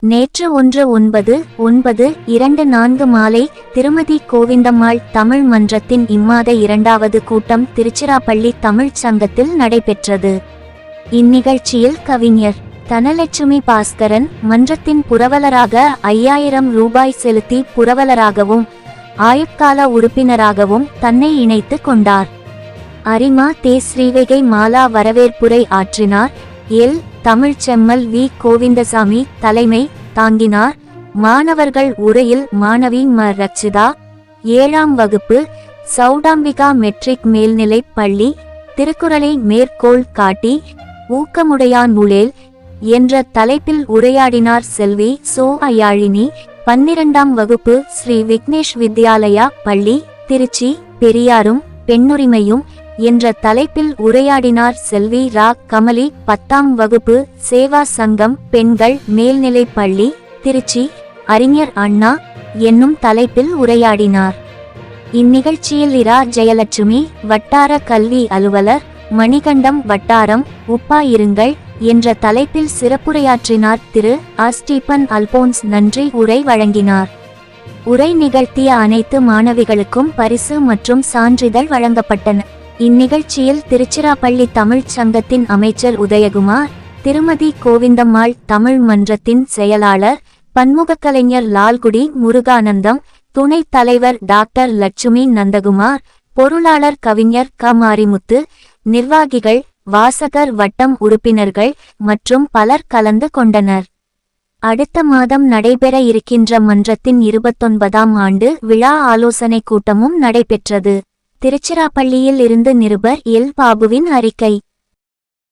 நேற்று ஒன்று ஒன்பது ஒன்பது இரண்டு நான்கு மாலை திருமதி கோவிந்தம்மாள் தமிழ் மன்றத்தின் இம்மாத இரண்டாவது கூட்டம் திருச்சிராப்பள்ளி தமிழ்ச் சங்கத்தில் நடைபெற்றது. இந்நிகழ்ச்சியில் கவிஞர் தனலட்சுமி பாஸ்கரன் மன்றத்தின் புரவலராக ஐயாயிரம் ரூபாய் செலுத்தி புரவலராகவும் ஆயுட்கால உறுப்பினராகவும் தன்னை இணைத்து கொண்டார். அரிமா தே. ஸ்ரீவிகை மாலா வரவேற்புரை ஆற்றினார். எல். தமிழ்ச்செம்மல் வி. கோவிந்தசாமி தலைமை தாங்கினார். மாணவர்கள் உரையில் மாணவி ம. ரச்சிதா ஏழாம் வகுப்பு சௌடாம்பிகா மெட்ரிக் மேல்நிலைப் பள்ளி திருக்குறளை மேற்கோள் காட்டி ஊக்கமுடையான் உளேல் என்ற தலைப்பில் உரையாடினார் செல்வி சோ அயாழினி பன்னிரண்டாம் வகுப்பு ஸ்ரீ விக்னேஷ் வித்யாலயா பள்ளி திருச்சி பெரியாரும் பெண்ணுரிமையும் என்ற தலைப்பில் உரையாடினார் செல்வி ரா. கமலி. பத்தாம் வகுப்பு சேவா சங்கம் பெண்கள் மேல்நிலைப் பள்ளி திருச்சி. அறிஞர் அண்ணா என்னும் தலைப்பில் உரையாடினார். இந்நிகழ்ச்சியில் இரா. ஜெயலட்சுமி வட்டார கல்வி அலுவலர் மணிகண்டம் வட்டாரம் உப்பா இருங்கள் என்ற தலைப்பில் சிறப்புரையாற்றினார் திரு. ஆஸ்டீபன் ஸ்டீபன் அல்போன்ஸ் நன்றி. உரை வழங்கினார். உரை நிகழ்த்திய அனைத்து மாணவிகளுக்கும் பரிசு மற்றும் சான்றிதழ் வழங்கப்பட்டன. இந்நிகழ்ச்சியில் திருச்சிராப்பள்ளி தமிழ்ச் சங்கத்தின் அமைச்சர் உதயகுமார் திருமதி கோவிந்தம்மாள் தமிழ் மன்றத்தின் செயலாளர் பன்முகக் கலைஞர் லால்குடி முருகானந்தம் துணைத் தலைவர் டாக்டர் லட்சுமி நந்தகுமார் பொருளாளர் கவிஞர் க. மாரிமுத்து நிர்வாகிகள் வாசகர் வட்டம் உறுப்பினர்கள் மற்றும் பலர் கலந்து கொண்டனர். அடுத்த மாதம் நடைபெற இருக்கின்ற மன்றத்தின் இருபத்தொன்பதாம் ஆண்டு விழா ஆலோசனைக் கூட்டமும் நடைபெற்றது. திருச்சிராப்பள்ளியில் இருந்து நிருபர் எல். பாபுவின் அறிக்கை.